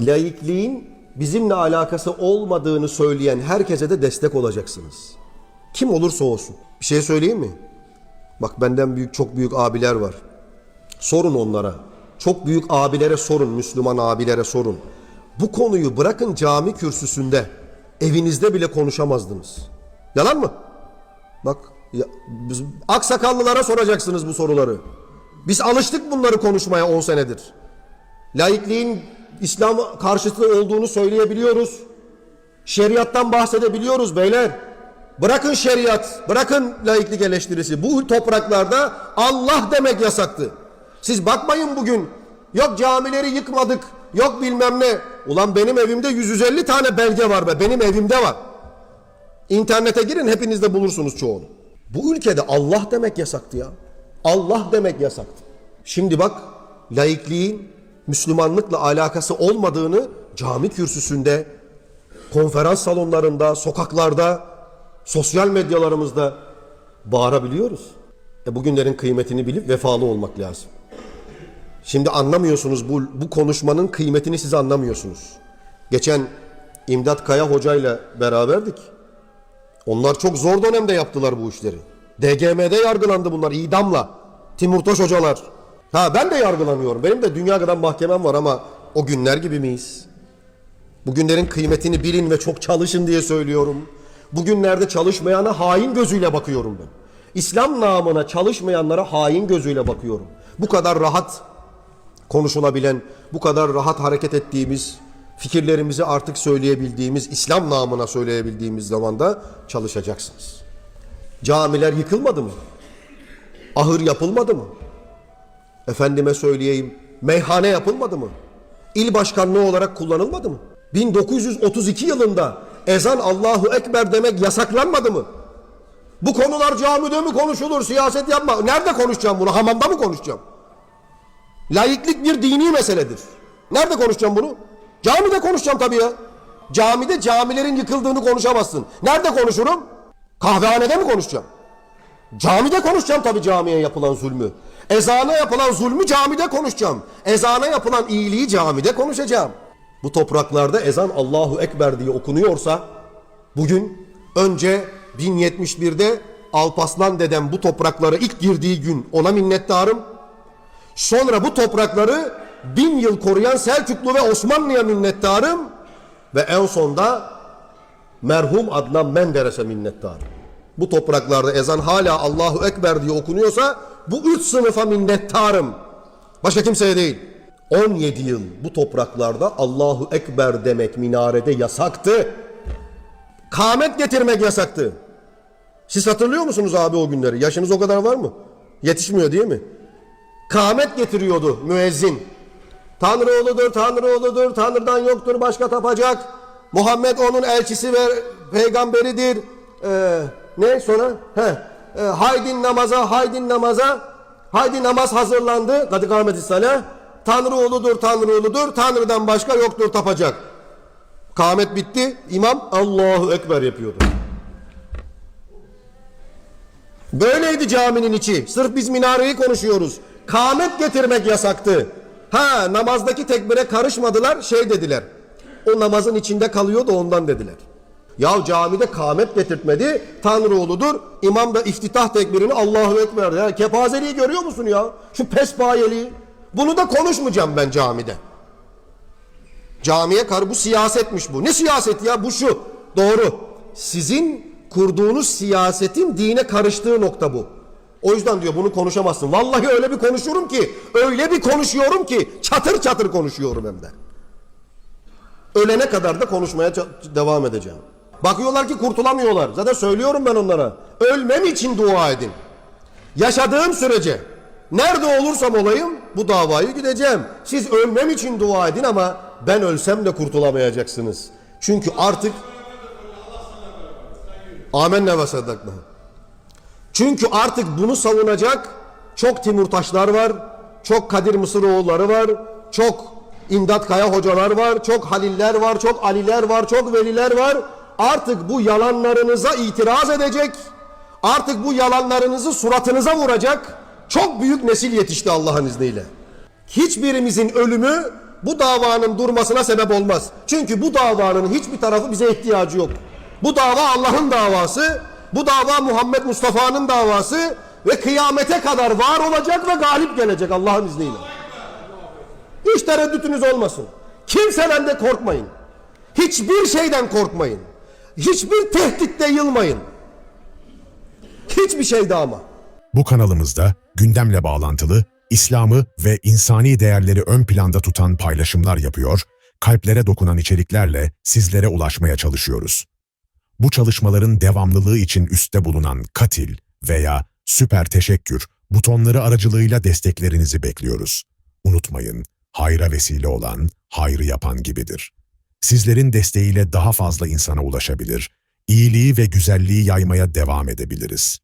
Laikliğin bizimle alakası olmadığını söyleyen herkese de destek olacaksınız. Kim olursa olsun. Bir şey söyleyeyim mi? Bak benden büyük çok büyük abiler var. Sorun onlara. Çok büyük abilere sorun, Müslüman abilere sorun. Bu konuyu bırakın cami kürsüsünde, evinizde bile konuşamazdınız. Yalan mı? Bak, ya, biz, aksakallılara soracaksınız bu soruları. Biz alıştık bunları konuşmaya 10 senedir. Laikliğin İslam karşıtı olduğunu söyleyebiliyoruz. Şeriattan bahsedebiliyoruz beyler. Bırakın şeriat, bırakın laiklik eleştirisi. Bu topraklarda Allah demek yasaktı. Siz bakmayın bugün. Yok camileri yıkmadık, yok bilmem ne. Ulan benim evimde 150 tane belge var be. Benim evimde var. İnternete girin hepiniz de bulursunuz çoğunu. Bu ülkede Allah demek yasaktı ya. Allah demek yasaktı. Şimdi bak laikliğin Müslümanlıkla alakası olmadığını cami kürsüsünde, konferans salonlarında, sokaklarda, sosyal medyalarımızda bağırabiliyoruz. E bugünlerin kıymetini bilip vefalı olmak lazım. Şimdi anlamıyorsunuz bu, bu konuşmanın kıymetini siz anlamıyorsunuz. Geçen İmdat Kaya Hoca ile beraberdik. Onlar çok zor dönemde yaptılar bu işleri. DGM'de yargılandı bunlar idamla. Timurtaş hocalar. Ha ben de yargılanıyorum. Benim de dünya kadar mahkemem var ama o günler gibi miyiz? Bugünlerin kıymetini bilin ve çok çalışın diye söylüyorum. Bugünlerde çalışmayana hain gözüyle bakıyorum ben. İslam namına çalışmayanlara hain gözüyle bakıyorum. Bu kadar rahat konuşulabilen, bu kadar rahat hareket ettiğimiz, fikirlerimizi artık söyleyebildiğimiz, İslam namına söyleyebildiğimiz zaman da çalışacaksınız. Camiler yıkılmadı mı? Ahır yapılmadı mı? Efendime söyleyeyim, meyhane yapılmadı mı? İl başkanlığı olarak kullanılmadı mı? 1932 yılında ezan Allahu Ekber demek yasaklanmadı mı? Bu konular camide mi konuşulur, siyaset yapma. Nerede konuşacağım bunu? Hamamda mı konuşacağım? Laiklik bir dini meseledir. Nerede konuşacağım bunu? Camide konuşacağım tabii ya. Camide camilerin yıkıldığını konuşamazsın. Nerede konuşurum? Kahvehanede mi konuşacağım? Camide konuşacağım tabii camiye yapılan zulmü. Ezana yapılan zulmü camide konuşacağım. Ezana yapılan iyiliği camide konuşacağım. Bu topraklarda ezan Allahu Ekber diye okunuyorsa bugün önce 1071'de Alpaslan dedem bu topraklara ilk girdiği gün ona minnettarım. Sonra bu toprakları bin yıl koruyan Selçuklu ve Osmanlı'ya minnettarım. Ve en sonda merhum Adnan Menderes'e minnettarım. Bu topraklarda ezan hala Allahu Ekber diye okunuyorsa bu üç sınıfa minnettarım. Başka kimseye değil. 17 yıl bu topraklarda Allahu Ekber demek minarede yasaktı. Kamet getirmek yasaktı. Siz hatırlıyor musunuz abi o günleri? Yaşınız o kadar var mı? Yetişmiyor değil mi? Kamet getiriyordu müezzin. Tanrı oğludur, Tanrı oğludur, Tanrı'dan yoktur başka tapacak. Muhammed onun elçisi ve peygamberidir. Ee, ne sonra? He. Ee, haydin namaza, haydin namaza. Haydi namaz hazırlandı. Kadı kâmeti salah. Tanrı oğludur, Tanrı oğludur. Tanrı'dan başka yoktur tapacak. Kâmet bitti. İmam Allahu Ekber yapıyordu. Böyleydi caminin içi. Sırf biz minareyi konuşuyoruz. Kâmet getirmek yasaktı. Ha namazdaki tekbire karışmadılar şey dediler. O namazın içinde kalıyor da ondan dediler. Ya camide kâmet getirtmedi. Tanrı oğludur. İmam da iftitah tekbirini Allahu Ekber. Ya kepazeliği görüyor musun ya? Şu pespayeliği. Bunu da konuşmayacağım ben camide. Camiye kar bu siyasetmiş bu. Ne siyaset ya? Bu şu. Doğru. Sizin kurduğunuz siyasetin dine karıştığı nokta bu. O yüzden diyor bunu konuşamazsın. Vallahi öyle bir konuşuyorum ki, öyle bir konuşuyorum ki çatır çatır konuşuyorum hem de. Ölene kadar da konuşmaya devam edeceğim. Bakıyorlar ki kurtulamıyorlar. Zaten söylüyorum ben onlara. Ölmem için dua edin. Yaşadığım sürece nerede olursam olayım bu davayı gideceğim. Siz ölmem için dua edin ama ben ölsem de kurtulamayacaksınız. Çünkü artık Amenna ve saddakna. Çünkü artık bunu savunacak çok Timurtaşlar var, çok Kadir Mısıroğulları var, çok İmdat Kaya hocalar var, çok Haliller var, çok Aliler var, çok Veliler var. Artık bu yalanlarınıza itiraz edecek, artık bu yalanlarınızı suratınıza vuracak çok büyük nesil yetişti Allah'ın izniyle. Hiçbirimizin ölümü bu davanın durmasına sebep olmaz. Çünkü bu davanın hiçbir tarafı bize ihtiyacı yok. Bu dava Allah'ın davası, bu dava Muhammed Mustafa'nın davası ve kıyamete kadar var olacak ve galip gelecek Allah'ın izniyle. Hiç tereddütünüz olmasın. Kimseden de korkmayın. Hiçbir şeyden korkmayın. Hiçbir tehditte yılmayın. Hiçbir şeyde ama. Bu kanalımızda gündemle bağlantılı, İslam'ı ve insani değerleri ön planda tutan paylaşımlar yapıyor, kalplere dokunan içeriklerle sizlere ulaşmaya çalışıyoruz. Bu çalışmaların devamlılığı için üstte bulunan katil veya süper teşekkür butonları aracılığıyla desteklerinizi bekliyoruz. Unutmayın, hayra vesile olan, hayrı yapan gibidir. Sizlerin desteğiyle daha fazla insana ulaşabilir, iyiliği ve güzelliği yaymaya devam edebiliriz.